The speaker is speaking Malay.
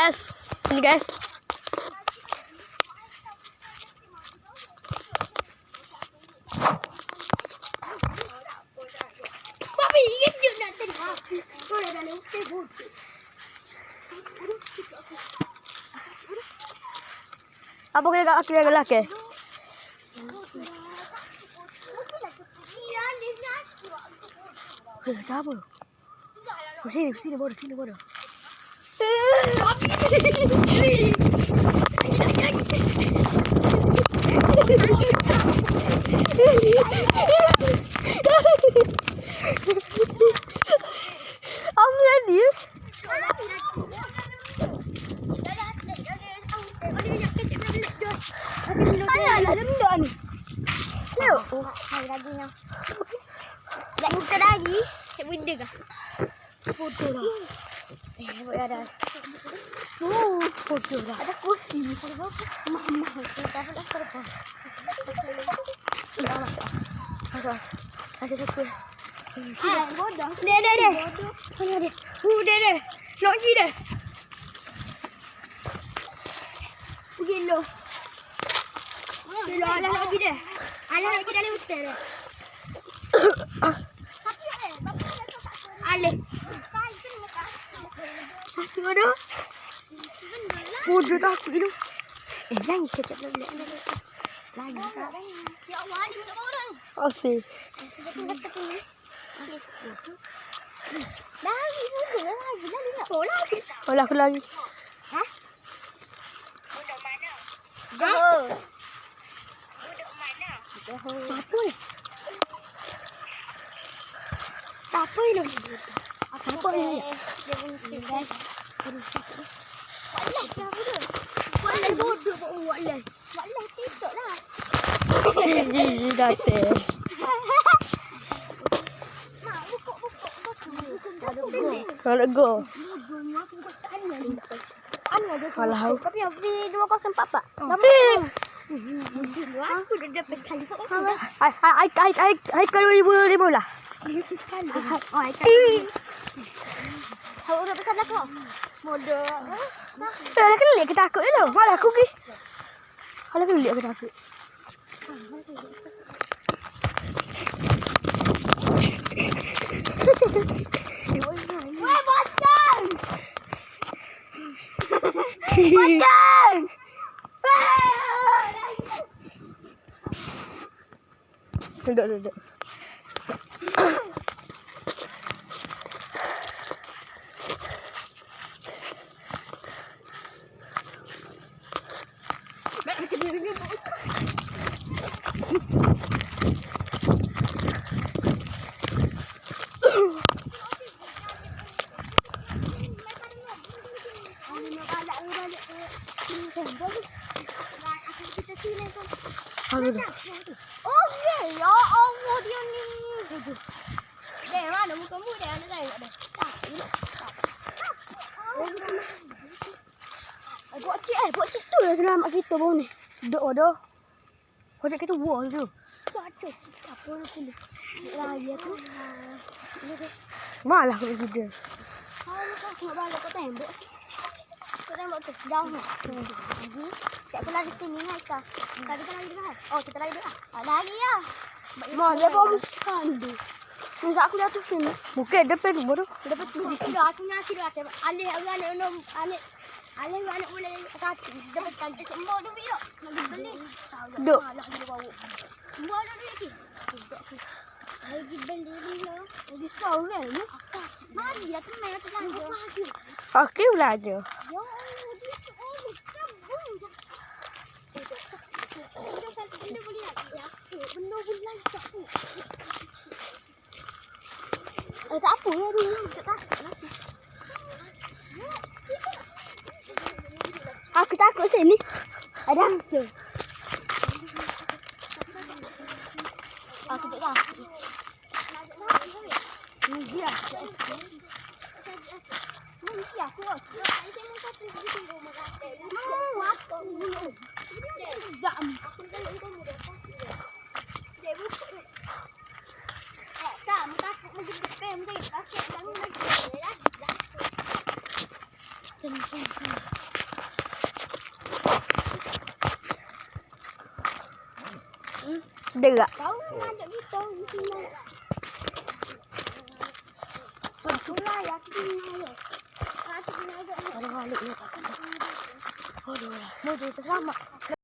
guys. See you guys. Papi, you can do nothing. Sorry, I'm going to go. Apa kira kaki lagi lagi? Dah apa? Sini, sini bodoh, sini. Ni. Hai lagi yang. Nak buka lagi. Nak benda kah? Foto dah. Eh, boleh ada. Oh, foto dah. Ada kursi. Mama, kita dah terbang. Masuk. Ada satu. Ah, bodoh. Dia, dia, dia. Mana dia? Uh, dia, dia. Nak pergi dia. Pergi lo. Lo, alah nak pergi dia. Alah nak pergi dalam hotel dia. Aku. Bodoh takut itu. Eh, jangan kecap lagi. Lagi tak? Ya Allah, dia nak orang. Asyik. Dah sudah dah lagi dah dia nak bola. Olah aku lagi. Ha? Dah. Apa ni? Siapa ni? Apa ni? Dia bunyi Quậy lại vô được bộ quậy lại. Vẫn lại tiếp nữa là. Gì gì đại tệ. Kalau Kalau Tapi Abi dua kosong empat pak. Aku dah dapat kali. Hai hai hai hai hai kalau ibu lima lah. Oh, ai kali. Kau udah besar dah kau. Bodoh. Eh, lah kena lihat ke takut dulu. Malah aku pergi. Kalau kena lihat ke takut. Weh, bocang! Bocang! Duduk, duduk. Oh, ya, ya Allah dia ni. Dek, mana muka mu dek? Dek. Tak. Eh, buat cik eh. Buat cik tu lah selamat kita bawah ni. Duduk bodoh. Kau cakap tu. Tak tu. Apa nak pilih? Raya tu. Malah aku pergi dia. Kalau kau nak balik kau tembok. Kau tembok tu. Jauh ni. Lagi. Cik aku sini ni Aika. Tadi kita lari dekat. Oh, kita lari dekat. Ah, lari ya. Mak, dia bawa kandu. Masa aku jatuh sini. Bukan depan tu bodoh. Dapat tu. Dah aku ngasih dah kata. Alih aku anak minum alih. Alih anak boleh kaki. Dapat kantor semua tu bila. Lagi beli. Duk. Alah dia bawa. Semua ada lagi. Lagi beli bila. Lagi sahur kan ni. Mari tenang atas langit. Apa lagi? Aku belajar. Ya dia seorang kabung. Benda kan benda boleh nak ya. Benda boleh lancar tu. Eh, tak apa ya dia. Tak takut lah. Aku takut sini. Ada angsa. Aku tak tahu. Ni dia. Ni dia aku. Mau apa? Jam. Dia buka. Eh, tak, takut mesti depan mesti kasih jangan lagi. Sini, sini, sini. Derak. Kau memang ada gitu. Itulah ya, kita ni ayo. Kita ni ayo. Ada balik ni. Aduh. Mau jadi selamat.